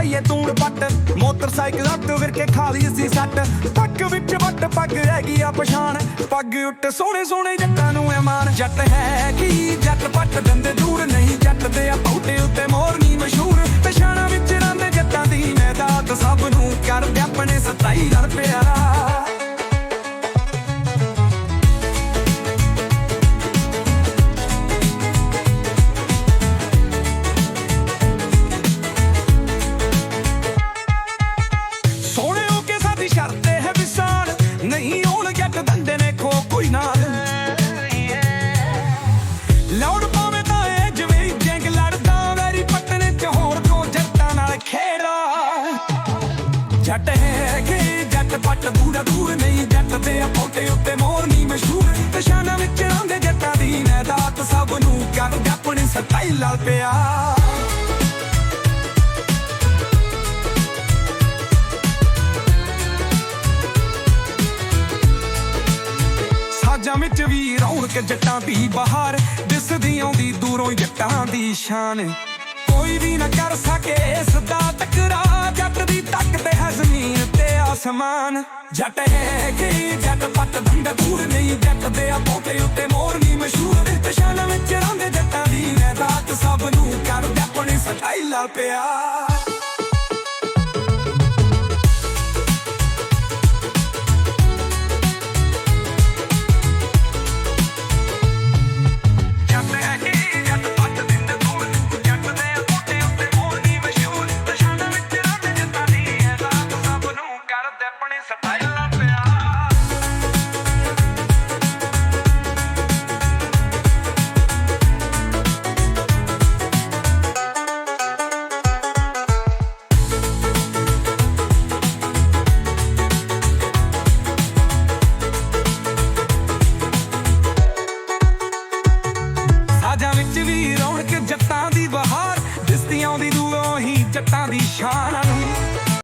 ਮਾਰੀਏ ਤੂਣ ਪੱਟ ਮੋਟਰਸਾਈਕਲ ਉੱਤੇ ਵਿਰ ਕੇ ਖਾ ਲਈ ਸੱਟ। ਪੱਗ ਵਿੱਚ ਵੱਟ, ਪੱਗ ਹੈਗੀ ਆ ਪਛਾਣ। ਪੱਗ ਉੱਟ ਸੋਹਣੇ ਸੋਹਣੇ ਜੱਟਾਂ ਨੂੰ ਐਮਾਨ। ਜੱਟ ਹੈ ਕੀ? ਜੱਟ ਪੱਟ ਦਿੰਦੇ ਦੂਰ ਨਹੀਂ। ਜੱਟ ਦੇ ਆ ਪੌਟੇ ਉੱਤੇ ਮੋਰਨੀ ਮਸ਼ਹੂਰ। ਪਛਾਣਾ ਵਿੱਚ ਰਹਿੰਦੇ ਜੱਟਾਂ ਦੀ ਮੈਦਾਤ ਸਭ ਨੂੰ ਕਰਦੇ ਆਪਣੇ ਸਤਾਈ ਨਾਲ ਸਤਾਈ ਲਾਲ ਪਿਆ। ਸਾਜਾਂ ਵਿੱਚ ਵੀ ਰੌਣਕ ਜੱਟਾਂ ਦੀ ਬਹਾਰ, ਦਿਸਦੀ ਆਉਂਦੀ ਦੂਰੋਂ ਜੱਟਾਂ ਦੀ ਸ਼ਾਨ। ਕੋਈ ਵੀ ਨਾ ਕਰ ਸਕੇ ਇਸ ਦਾ ਟਕਰਾ ਜੱਟ ਦੀ ਤੱਕ ਤੇ ਹੈ ਜ਼ਮੀਨ ਤੇ ਆਸਮਾਨ ਜੱਟ ਹੈ ਕਿ ਜੱਟ ਪੱਟ ਦੰਦ ਦੂਰ ਨਹੀਂ, ਜੱਟ ਦੇ ਆ ਪੋਤੇ ਉੱਤੇ ਸਟਾਈਲ ਨਾਲ ਸਾਜਾਂ